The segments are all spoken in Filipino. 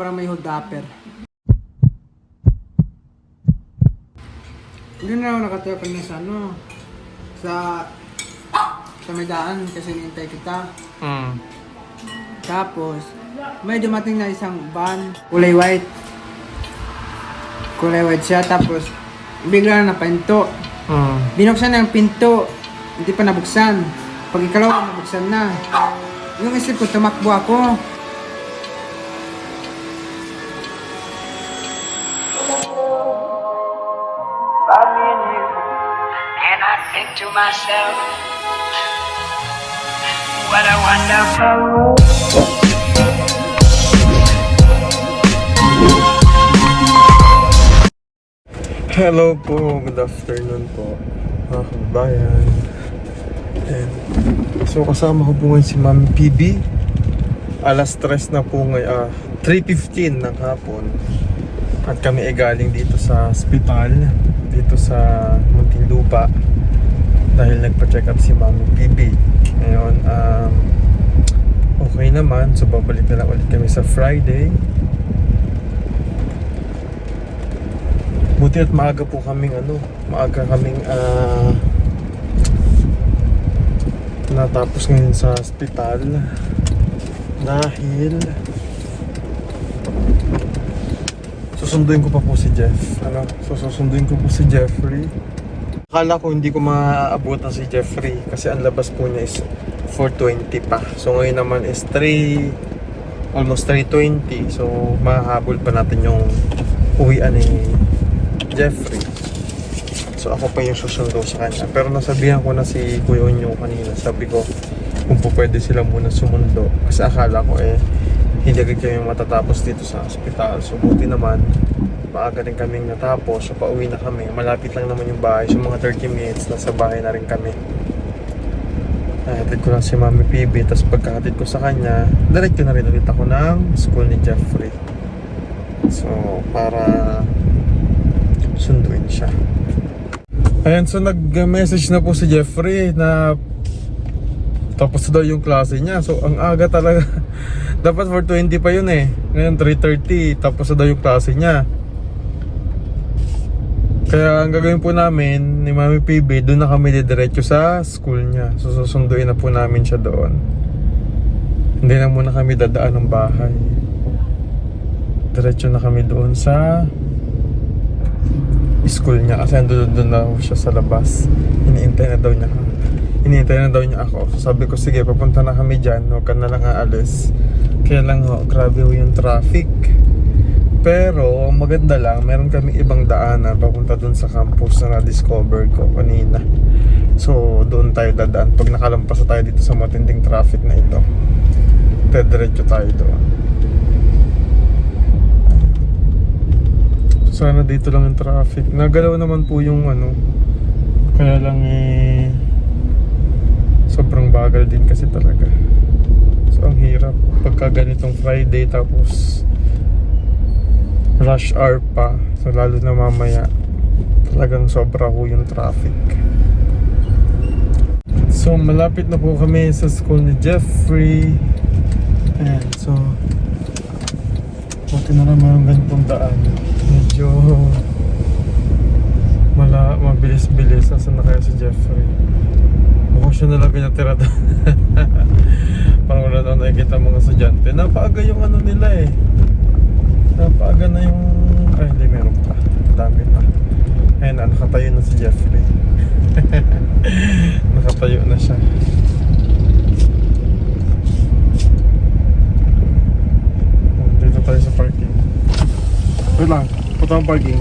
parang may hold upper. Hindi na ako nakatayo kanina sa ano, sa sa may daan kasi nintay kita. Hmm. Tapos, may dumating na isang van, kulay white. Kulay white siya, tapos bigla na napahinto. Hmm. Binuksan na ang pinto, hindi pa nabuksan. Pag ikalawa, nabuksan na. Yung isip ko, tumakbo ako. Hello po, good afternoon po mga kabayan. And, so kasama ko po ngayon si Ma'am PB. Alas 3 na po ngayon, ah, 3.15 ng hapon. At kami ay galing dito sa hospital, dito sa Muntinlupa. Dahil nagpa-check up si Ma'am PB. Ngayon, um, okay naman. So babalik na lang ulit kami sa Friday. Buti at maaga po kaming ano, maaga kaming ah natapos ngayon sa hospital dahil susunduin ko pa po si Jeff. Ano? So susunduin ko po si Jeffrey. Akala ko hindi ko maaabutan si Jeffrey kasi ang labas po niya is 420 pa. So ngayon naman is 3 almost 320. So mahahabol pa natin yung uwian ni Jeffrey. So ako pa yung susundo sa kanya. Pero nasabihan ko na si Kuya Onyo kanina. Sabi ko kung po pwede sila muna sumundo. Kasi akala ko eh hindi agad kami matatapos dito sa hospital. So buti naman maaga rin kaming natapos. So pauwi na kami. Malapit lang naman yung bahay. So mga 30 minutes nasa bahay na rin kami. Nahatid ko lang si Mami PB. Tapos pagkahatid ko sa kanya, diretso na rin ulit ako ng school ni Jeffrey. So para sunduin siya. Ayan, so nag-message na po si Jeffrey na tapos daw yung klase niya. So, ang aga talaga. Dapat 4.20 pa yun eh. Ngayon, 3.30. Tapos daw yung klase niya. Kaya ang gagawin po namin ni Mami PB, doon na kami didiretso sa school niya. Susunduin na po namin siya doon. Hindi na muna kami dadaan ng bahay. Diretso na kami doon sa school niya kasi andun doon na siya sa labas. Iniintay na daw niya ako. Iniintay na daw niya ako. So sabi ko, sige, papunta na kami dyan. Huwag ka na lang aalis. Kaya lang ho, grabe yung traffic. Pero, ang maganda lang, meron kami ibang daanan papunta doon sa campus na na-discover ko kanina. So, doon tayo dadaan. Pag nakalampas na tayo dito sa matinding traffic na ito, diretso tayo doon. Sana dito lang yung traffic. Nagalaw naman po yung ano. Kaya lang eh sobrang bagal din kasi talaga. So ang hirap pagka ganitong Friday tapos rush hour pa. So lalo na mamaya talagang sobra po yung traffic. So malapit na po kami sa school ni Jeffrey. Ayan, so Buti na naman ang ganitong daan. Medyo mala, mabilis-bilis. Nasaan na kaya si Jeffrey? Mukhang siya na lang pinatira doon. Parang wala na nakikita mga estudyante. Napaaga yung ano nila eh. Napaaga na yung... Ay, hindi meron pa. Dami pa. Ayun na, nakatayo na si Jeffrey. nakatayo na siya. Dito tayo sa parking. Wait lang, punta ang parking.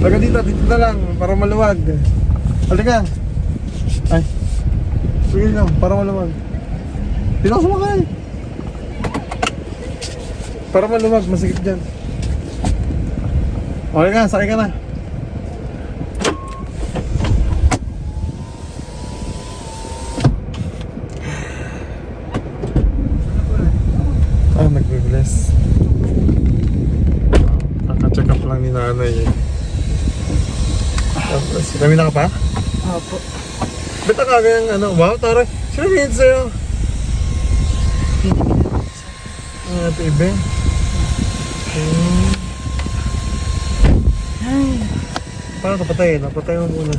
Taga dito, dito na lang, para maluwag. Halika. Ay. Sige lang, para maluwag. Dito ako sumakay. Para maluwag, masigit dyan. Okay ka, sakay ka na. Ah, nagbe-bless. Kaka-check up lang ni nanay eh. Tapos, kami na ka pa? Opo. Ba't ang aga yung ano? Wow, tara. Sino minute sa'yo? Ah, PB. Hmm. Ay, Paano ito patayin? Napatay mo muna.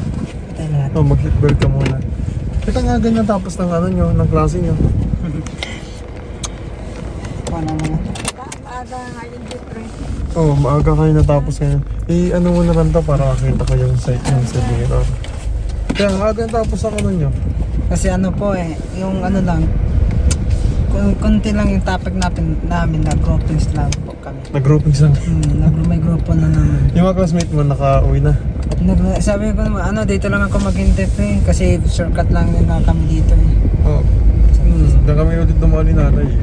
patay na natin. Oh, mag-hitbird ka muna. Kita nga ganyan tapos ng ano nyo, ng klase nyo. Paano naman? Maaga nga yung different. Oo, oh, maaga kayo natapos ngayon. Eh, ano mo na lang to para makita ko yung site ng simulator. Kaya ang aga natapos ang ano nyo. Kasi ano po eh, yung ano lang, kunti lang yung topic natin, namin na groupings lang po kami. Nag-groupings lang. Hmm, nag- may grupo na naman. Yung mga classmate mo nakauwi na. Nag- sabi ko naman, ano, dito lang ako mag-intip eh. Kasi shortcut lang din lang kami dito eh. Oo. Oh. Hmm, na kami ulit dumaan ni nanay. eh.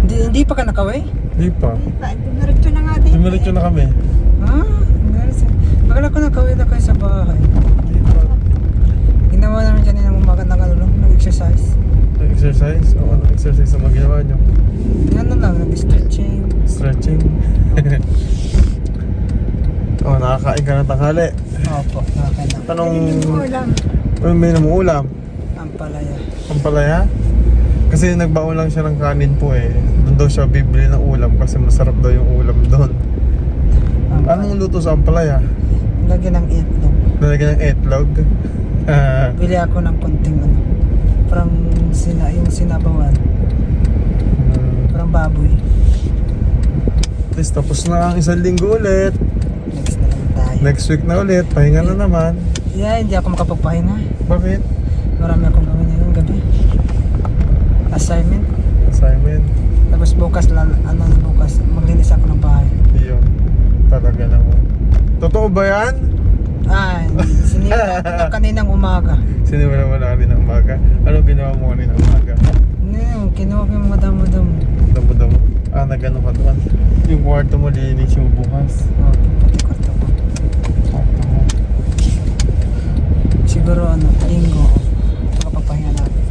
Hindi, hindi pa ka nakaway? Di pa. Pa, dumiretso na nga din. Dumiretso na kami. Ah, meron siya. Akala ko nakaway na kayo sa bahay. Di pa. Ginawa namin kanina ng umaga ng nag-exercise. Exercise? O ano exercise ang magawa nyo? Ano lang, nag-stretching. Stretching. oh, nakakain ka ng tanghali. Opo, nakakain na. Tanong, Ulam. ano may namuulam? Ang palaya. Ang palaya? Kasi nagbaon lang siya ng kanin po eh. Doon daw siya bibili ng ulam kasi masarap daw yung ulam doon. Ang Anong luto sa ampalaya? Lagyan ng itlog. Lalagyan ng etlog? Ah, Bili ako ng konting ano. Parang sina, yung sinabawan. hmm. Parang baboy. Least tapos na ang isang linggo ulit. Next na naman tayo. Next week na ulit. Pahinga na naman. Yeah, hindi ako makapagpahinga. Bakit? Marami akong gawin ngayong gabi. Assignment. Assignment. Tapos bukas, lal, ano bukas, maglinis ako ng bahay. Yun. Talaga naman. Totoo ba yan? Ah, sinira ng kaninang umaga. Siniwala mo na rin ng umaga. Ano ginawa mo kanina ng umaga? Ano kinuha ko yung mga damo-damo. Damo-damo. Ah, nagano ka doon. Yung kwarto mo linis yung bukas. Oh, pati kwarto ko. Siguro ano, linggo, makapagpahinga natin.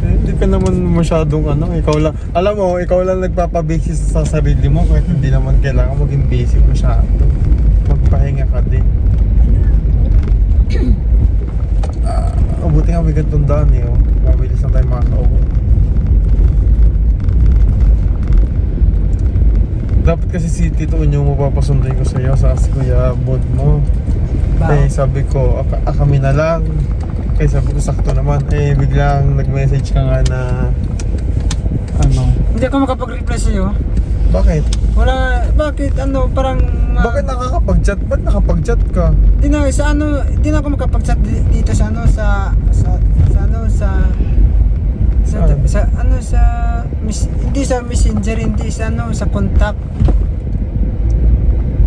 Eh, Hindi ka naman masyadong ano, ikaw lang. Alam mo, ikaw lang nagpapabisi sa sarili mo kahit hindi naman kailangan maging busy masyado. Magpahinga ka din. Ah, mabuti nga may gantong daan eh. Oh. Mabilis na tayo makakauwi. Dapat kasi si Tito Unyo mapapasunduin ko sa iyo sa si Kuya Bod mo. Eh, Bakit? sabi ko, "Aka- ah, kami na lang. Eh, sabi ko, sakto naman. Eh, biglang nag-message ka nga na, ano, Hindi ako makapag-reply sa'yo. bakit? Wala, bakit ano, parang... ma- Bakit nakakapag-chat? Ba't nakapag-chat ka? Di na, sa ano, di na ako makapag-chat di- dito sa ano, sa, sa, sa ano, sa, sa, Saan? sa, ano, sa, mis, hindi sa messenger, hindi sa ano, sa contact.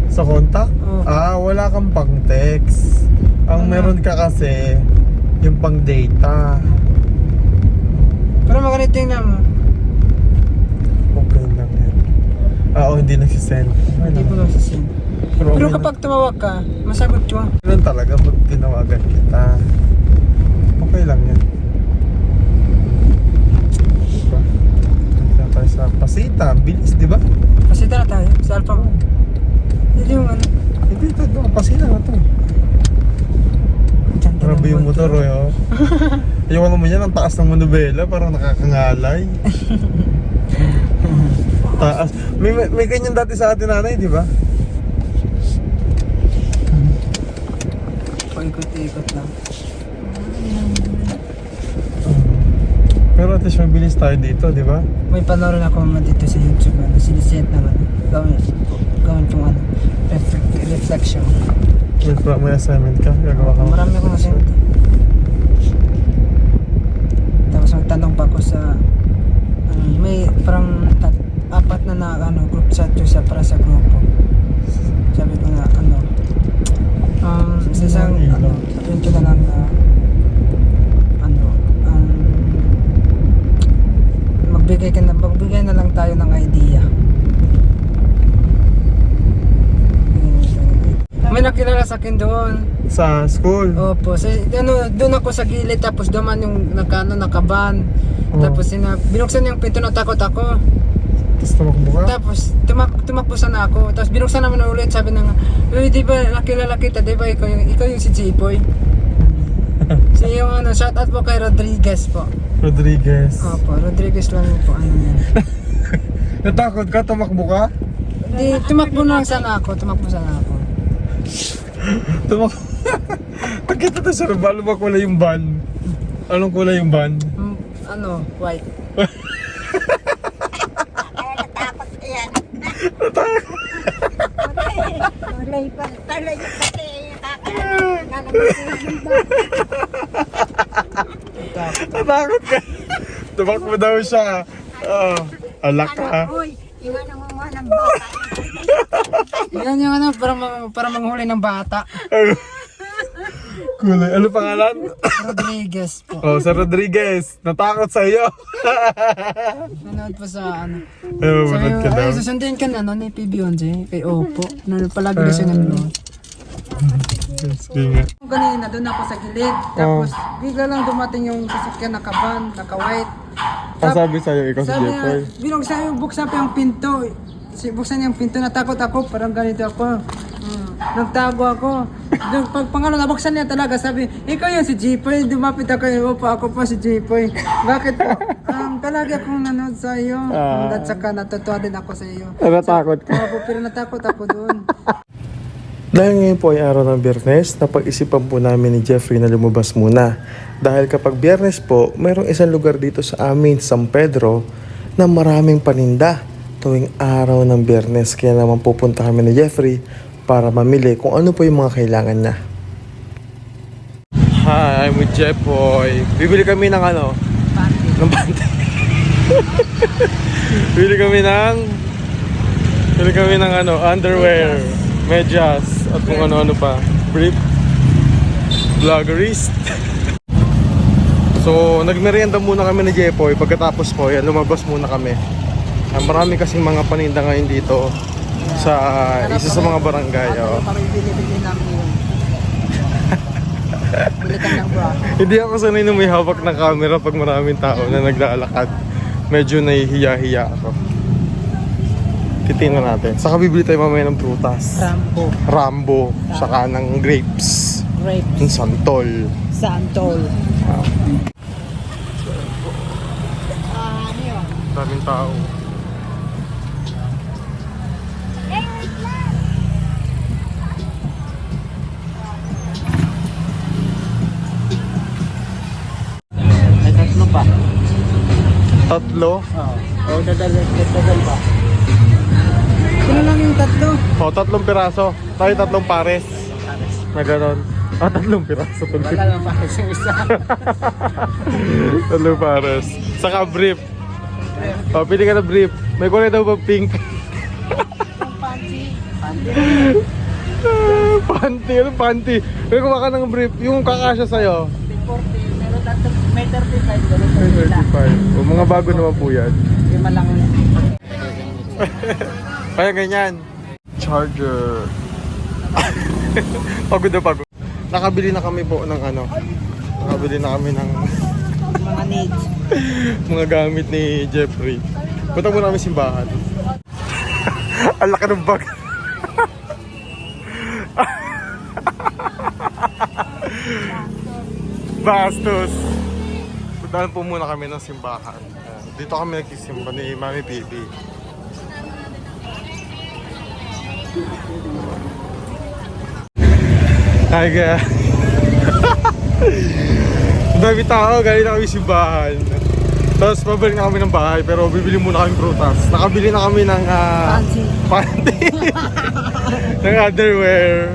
Sa contact? Oo. Ah, wala kang pang-text. Ang Ano? meron ka kasi, yung pang-data. Pero maganito yung naman, Okay lang yan. Ah, oh, hindi nagsisend. Hindi ko nagsisend. Pero, Pero kapag tumawag ka, masagot ko. Ganun talaga pag tinawagan kita. Okay lang yan. Diba? Dito tayo sa Pasita. Bilis, di ba? Kasi na tayo, sa Alpha mo. Hindi yung ano, Hindi, ito, ito. Pasita na to. Grabe yung motor, oh. Ayaw naman yan, ang taas ng manubela, parang nakakangalay. taas. May, may, may ganyan dati sa atin nanay, di ba? Paikot-ikot lang. Pero at least mabilis tayo dito, di ba? May panoorin ako mga dito sa YouTube, ano, siniset ng ano, gawin, gawin pong ano, reflect, reflection. May, may assignment ka, gagawa ka. Marami akong assignment. assignment. Tapos magtanong pa ako sa ano, may parang tat, apat na na ano, group chat ko sa para sa grupo. Sabi ko na ano um, sa isang ano, sabihin ko na lang na ano um, magbigay ka na magbigay na lang tayo ng idea. May nakilala sa akin doon. Sa school. Opo, sa, ano, doon ako sa gilid tapos duman yung nakano nakaban. Oo. Tapos sina, binuksan yung pinto na takot ako. Tapos tumakbo ka. Tapos tumak tumakbo sana ako. Tapos binuksan naman ulit sabi nang, "Uy, di ba nakilala kita, di ba ikaw yung ikaw yung si Jipoy?" si yung ano, shout out po kay Rodriguez po. Rodriguez. Opo, Rodriguez lang po ano yan. Natakot ka? Tumakbo ka? Di, tumakbo na lang sana ako, tumakbo sana ako. Tumakbo. Nakita to sa ba kulay yung van? Anong kulay yung van? Mm, ano, white. Natakot yan. Tulay pa. Tulay pa kasi. Natakot ka. Tumakbo daw siya. Oh, alak ka. Uy, iwan mo mo ng bata. Yan yung ano, para, para manghuli ng bata. Kulay. Ano pangalan? Rodriguez po. Oh, sa Rodriguez. Natakot sa iyo. Nanood po sa ano. Sabi manood ka daw. ay, susundin ka na, no, ni P. Beyonce, kay Oppo. Ano, palagi na siya nanonood. Sige nga. Kanina, doon ako sa gilid. Tapos, bigla lang dumating yung sasakyan naka-van, naka-white. Ang sabi sa'yo, ikaw si niya, binuksan yung buksan pa yung pinto. Si buksan niya yung pinto, natakot ako, parang ganito ako. Hmm. Nagtago ako. Doon, pag pangalo, nabuksan niya talaga, sabi, ikaw yan si Jipoy. Dumapit ako, yung po, ako po si Jipoy. Bakit po? Um, palagi akong nanood sa iyo. Ah. At saka natutuwa din ako sa iyo. Natakot ka. Opo, pero natakot ako doon. Dahil ngayon po ay araw ng biyernes, napag-isipan po namin ni Jeffrey na lumabas muna. Dahil kapag biyernes po, mayroong isang lugar dito sa amin, San Pedro, na maraming paninda tuwing araw ng biyernes. Kaya naman pupunta kami ni Jeffrey para mamili kung ano po yung mga kailangan niya. Hi, I'm with Jeffoy. Bibili kami ng ano? Ng bante. Bibili kami ng... Bibili kami ng ano, underwear, medyas, at kung ano-ano pa. Brief. Vloggerist. so, nagmerienda muna kami ni Jepoy. Pagkatapos po, yan, lumabas muna kami. Ah, marami kasing mga paninda ngayon dito sa isa sa mga barangay. Oh. Ng bra. Hindi ako sanay na may hawak ng camera pag maraming tao na naglalakad. Medyo nahihiya-hiya ako. Titingnan natin. Saka bibili tayo mamaya ng prutas. Rambo. Rambo, saka ng grapes. Grape. Ng santol. Santol. Daming tao. Tatlo? Oo. O, dadal, dadal pa. Sino lang yung tatlo? O, tatlong piraso. Tayo tatlong pares. May ganon. Ah, tatlong piraso. Wala lang pa isang isa. tatlong pares. Saka brief. O, pili ka na brief. May kulay daw ba pink? Ah, panty, ano panty? May kuha ka ng brief. Yung kakasya sa'yo. Pero tatlo, may 35 doon. May 35. O, mga bago naman po yan. Lima lang. Kaya ganyan. Charger. pagod na pagod. Nakabili na kami po ng ano. Nakabili na kami ng Mga needs. mga gamit ni Jeffrey. Punta muna kami simbahan. Ang laki ng bag. Bastos. Puntahan po muna kami ng simbahan. Dito kami nagsisimba ni Mami Bibi. Hi guys. Dami tao, galing na kami simbahan. Tapos pabalik na kami ng bahay pero bibili muna kami prutas. Nakabili na kami ng Panty. panty. ng underwear.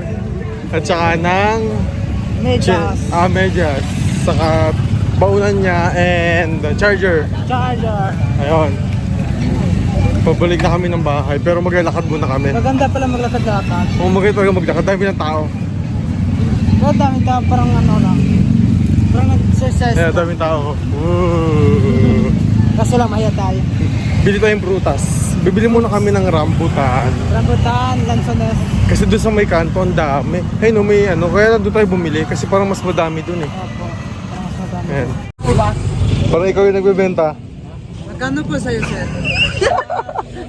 At saka ng Medyas. ah, medyas. Saka baunan niya and charger. Charger. Ayun. Pabalik na kami ng bahay pero maglalakad muna kami. Maganda pala maglakad-lakad. Kung magkita talaga maglakad, dami ng tao. Pero dami tao parang ano lang. Parang nag-exercise. Lang. daming tao. Woo. Kaso lang maya tayo. Bili tayong prutas. Bibili muna kami ng rambutan. Rambutan, lansones. Kasi doon sa may kanto, ang dami. Hey, no, may ano, kaya doon tayo bumili kasi parang mas madami doon eh. Opo. Ayan. Parang ikaw yung nagbebenta. Magkano po sa'yo, sir?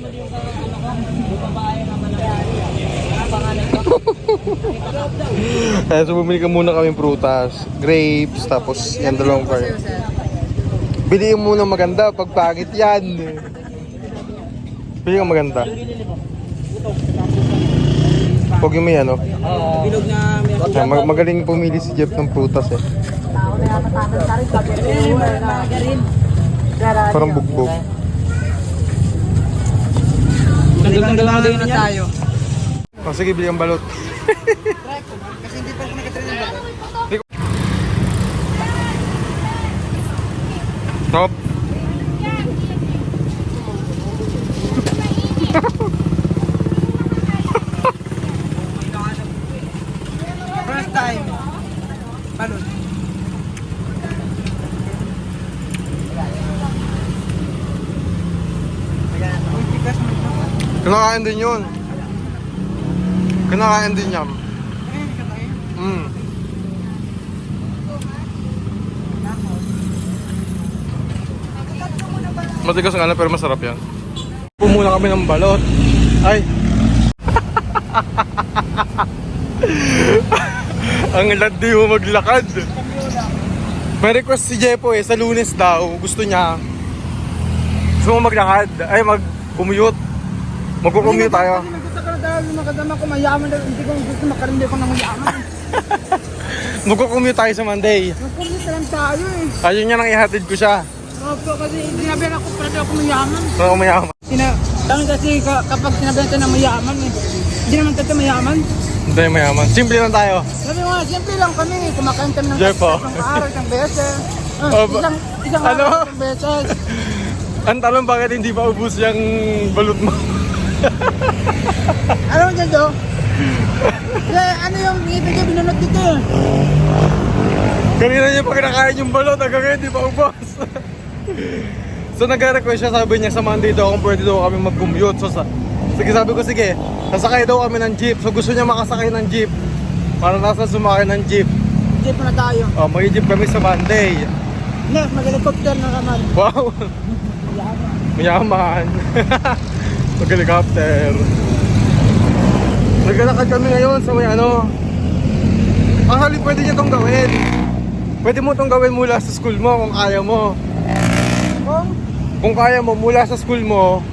Kaya so bumili ka muna kami prutas. Grapes, tapos yan dalawang po car. sa'yo, sir? Biliin mo ng maganda pag pangit yan. Pili kang maganda. Huwag yung may ano. Mag- magaling pumili si Jeff ng prutas eh. Parang bugbog. Tanggal na din na tayo. Oh, sige, bili ang balot. Kasi hindi pa ako nakatrain ng balot. Top. First time. Balot. Uy, tigas mo ito. Kinakain din yun. Kinakain din yan. Mm. Matigas nga lang pero masarap yan. Pumula kami ng balot. Ay! Ang landi mo maglakad. May request si Jepo eh, sa lunes daw. Gusto niya. Gusto mo maglakad. Ay, mag-commute. Magko-commute tayo. Hindi ka na dahil makadama ko mayaman dahil hindi ko gusto makarindi ko ng mayaman. Magko-commute tayo sa Monday. Magkulit lang tayo eh. Ayun niya nang ihatid ko siya. Opo, kasi sinabihan ako daw ako mayaman. So, umayaman. Sina, dahil kasi ka, kapag sinabihan tayo na mayaman eh. Hindi naman tayo mayaman. Hindi mayaman. Simple lang tayo. Sabi mo nga, simple lang kami. Kumakain kami ng Jeff, oh. isang araw, isang beses. Oh, ba- isang, isang Ano? araw, isang beses. Ang tanong bakit hindi pa ubus yung balut mo? Ano mo dyan, Do? Eh, ano yung ngipin niya binunod dito eh? Kanina niya pa kinakain yung balot, hanggang ngayon hindi pa ubos. so nag-request siya, sabi niya sa Monday daw kung pwede daw kami mag-commute. So sa, sige sabi ko, sige, sasakay daw kami ng jeep. So gusto niya makasakay ng jeep. Para nasa sumakay ng jeep. Jeep na tayo. Oh, mag-jeep kami sa Monday. Hindi, mag-helicopter na naman. Wow! Mayaman. Mag-helicopter. Naglalakad kami ngayon sa may ano. Actually, pwede niya itong gawin. Pwede mo itong gawin mula sa school mo kung kaya mo. Kung, Kung kaya mo, mula sa school mo.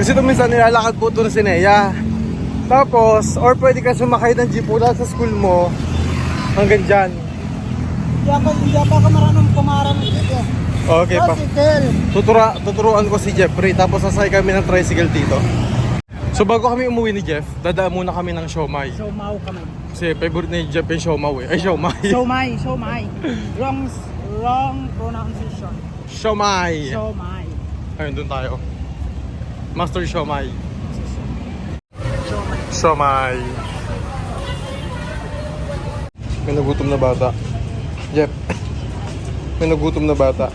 Kasi ito minsan nilalakad po ito na si Nea. Tapos, or pwede ka sumakay ng jeep mula sa school mo hanggang dyan. hindi ako, hindi ako ako marunong kumaran eh. Okay pa. Tutura, tuturuan ko si Jeffrey tapos sasakay kami ng tricycle dito. So bago kami umuwi ni Jeff, dadaan muna kami ng siomay. So, mau kami. Kasi favorite ni Jeff yung siomaw eh. Ay, siomay. So, my. Wrong, wrong pronunciation. Siomay. So, my. Ayun, dun tayo. Master siomay. Siomay. May nagutom na bata. Jeff. May nagutom na bata.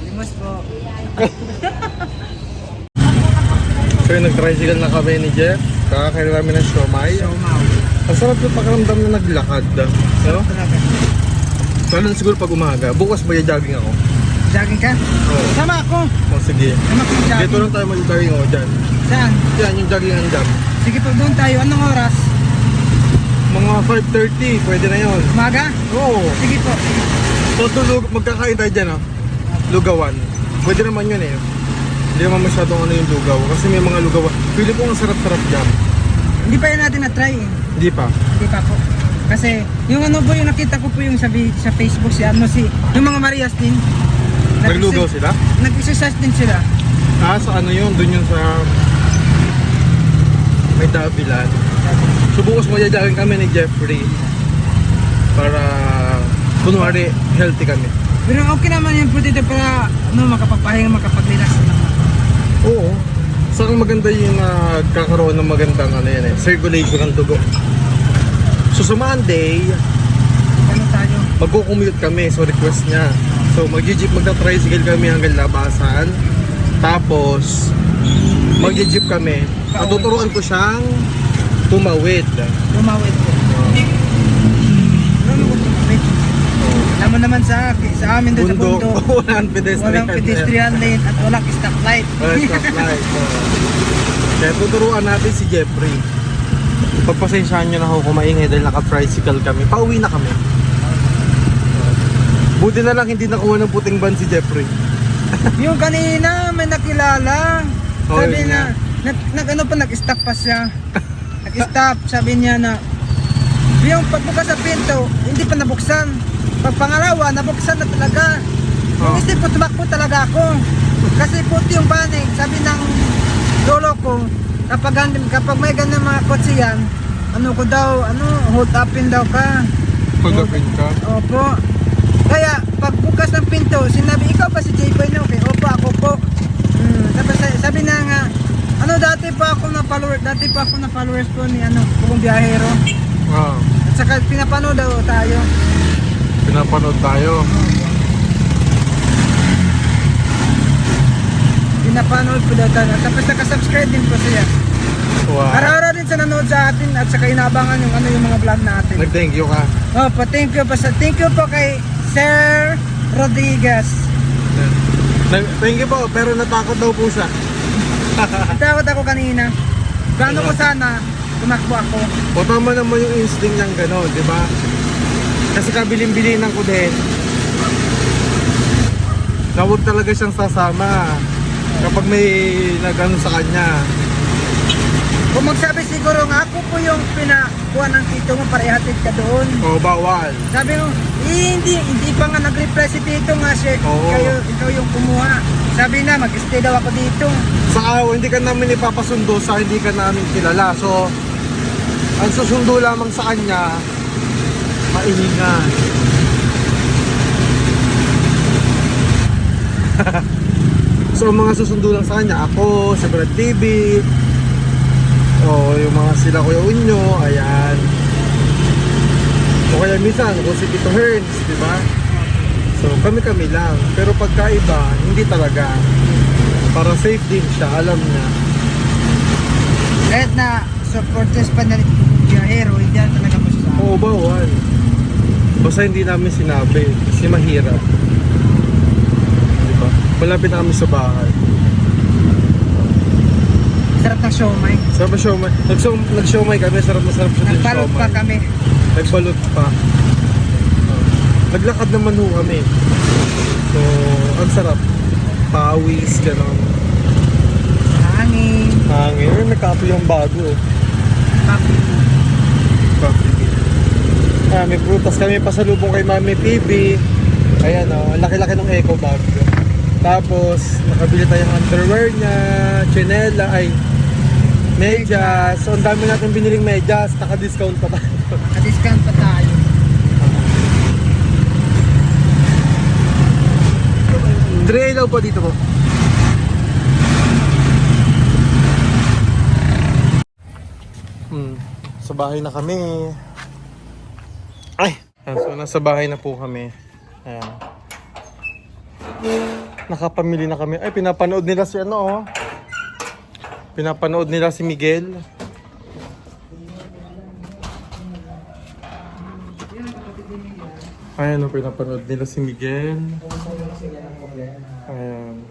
Limos po. So yun, nag-tricycle na kami ni Jeff. Kakakain namin ng siomay. So, mau. Ang sarap yung pakiramdam na naglakad. No? Lalo na siguro pag umaga. Bukas ba jogging ako? Jogging ka? Oo. Sama ako. Oh, sige. Sama ko yung Dito jogging. lang tayo mag-jogging ako dyan. Saan? Yan, yung jogging ang dyan. Sige po, doon tayo. Anong oras? Mga 5.30, pwede na yun. Umaga? Oo. Sige po. Tulog, magkakain tayo dyan, oh. Lugawan. Pwede naman yun eh. Hindi naman masyadong ano yung lugaw. Kasi may mga lugawan. Pili ko ang sarap-sarap dyan. Hindi pa yan natin na-try eh. Hindi pa. Hindi pa po. Kasi yung ano po yung nakita ko po yung sa, sa Facebook si ano si yung mga Marias din. Naglugaw sila? Nag-exercise din sila. Ah, sa ano yun? Doon yun sa... May dabilan. So bukas magja-jogging kami ni Jeffrey. Para... Kunwari, healthy kami. Pero okay naman yung po dito para ano, makapagpahinga, makapag-relax naman. Oo. Saka maganda yung nagkakaroon ng magandang ano yan eh, circulation ng dugo. So sa Monday, Ano tayo? magko-commute kami, so request niya. So mag-jeep, magta-tricycle kami hanggang labasan. Tapos, mag-jeep kami. Matuturuan ko siyang tumawid. Lumawit po. Ano mo tumawid? Alam mo naman sa sa amin doon sa Bundok, walang pedestrian. Walang pedestrian lane at walang stoplight. Walang stoplight. Kaya tuturuan natin si Jeffrey. Pagpasensyahan nyo na ako kung maingay dahil naka-tricycle kami. Pauwi na kami. Buti na lang hindi nakuha ng puting ban si Jeffrey. Yung kanina, may nakilala. Oh, Sabi yun na, nag, nag, ano pa, nag-stop pa siya. nag-stop, sabi niya na, yung pagbukas sa pinto, hindi pa nabuksan. Pag pangalawa, nabuksan na talaga. Yung Oh. isip ko, tumakbo talaga ako. Kasi puti yung banig, sabi ng lolo ko, kapag, kapag may ganyan mga kotse yan, ano ko daw, ano, hold upin daw ka. Pagapin ka. Opo. Kaya, pagbukas ng pinto, sinabi, ikaw ba si J-Boy no? Okay, opo, ako po. Hmm, tapos sa- sabi na nga, ano dati pa ako na follower, dati pa ako na followers ko ni ano, kung biyahero. Ah, At saka pinapanood daw tayo. Pinapanood tayo. Pinapanood ko daw tayo. Tapos nakasubscribe din po siya. Wow. Araw-araw din sa nanood sa atin at saka inabangan yung ano yung mga vlog natin. Nag-thank you ka. Opo, thank you po sa thank you po kay Sir Rodriguez. Nag- Thank you po, pero natakot daw po siya. Takot ako kanina. Gano ko sana tumakbo ako. O tama naman yung instinct niyang gano'n, di ba? Kasi kabilin-bilinan ko din. Na huwag talaga siyang sasama kapag may nagano sa kanya. Kung magsabi siguro nga ako po yung pinakuha ng tito mo para ihatid ka doon. O bawal. Sabi mo, eh, hindi, hindi pa nga nag-reply si tito nga siya. Oo. Ikaw, yung- ikaw yung kumuha. Sabi na, mag-stay daw ako dito. Saka hindi ka namin ipapasundo sa hindi ka namin kilala. So, ang susundo lamang sa kanya, maingat. so, mga susundo lang sa kanya, ako, si Brad TV, o yung mga sila Kuya Unyo, ayan. O kaya minsan, kung si Tito Hearns, di ba? So, kami-kami lang. Pero pagkaiba, hindi talaga. Para safe din siya, alam niya. Kahit na supporters pa na biyahero, hindi yan talaga masasama. Oo, bawal. Basta hindi namin sinabi kasi mahirap. Diba? Malapit na kami sa bahay. Sarap ng siomay. Sarap na siomay. Nag-siomay kami, sarap na sarap siya din Nagbalot pa siomay. kami. Nagbalot pa. Naglakad naman ho kami. So, ang sarap. Pawis, gano'n. Hangin. Hangin. Ay, nagkapoy yung bago. Coffee. Ah, may prutas kami pasalubong kay Mami PB. Ayan o, ang laki-laki ng eco bag. Tapos, nakabili tayong underwear niya, chinela, ay, medyas. So, ang dami natin biniling medyas, naka-discount pa tayo. Na-discount pa tayo. Dre, ilaw po dito po. Hmm, sa bahay na kami. So, nasa bahay na po kami. Ayan. Nakapamili na kami. Ay, pinapanood nila si ano, oh. Pinapanood nila si Miguel. Ayan, oh, pinapanood nila si Miguel. Ayan.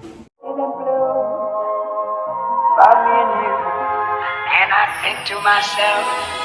And I think to myself,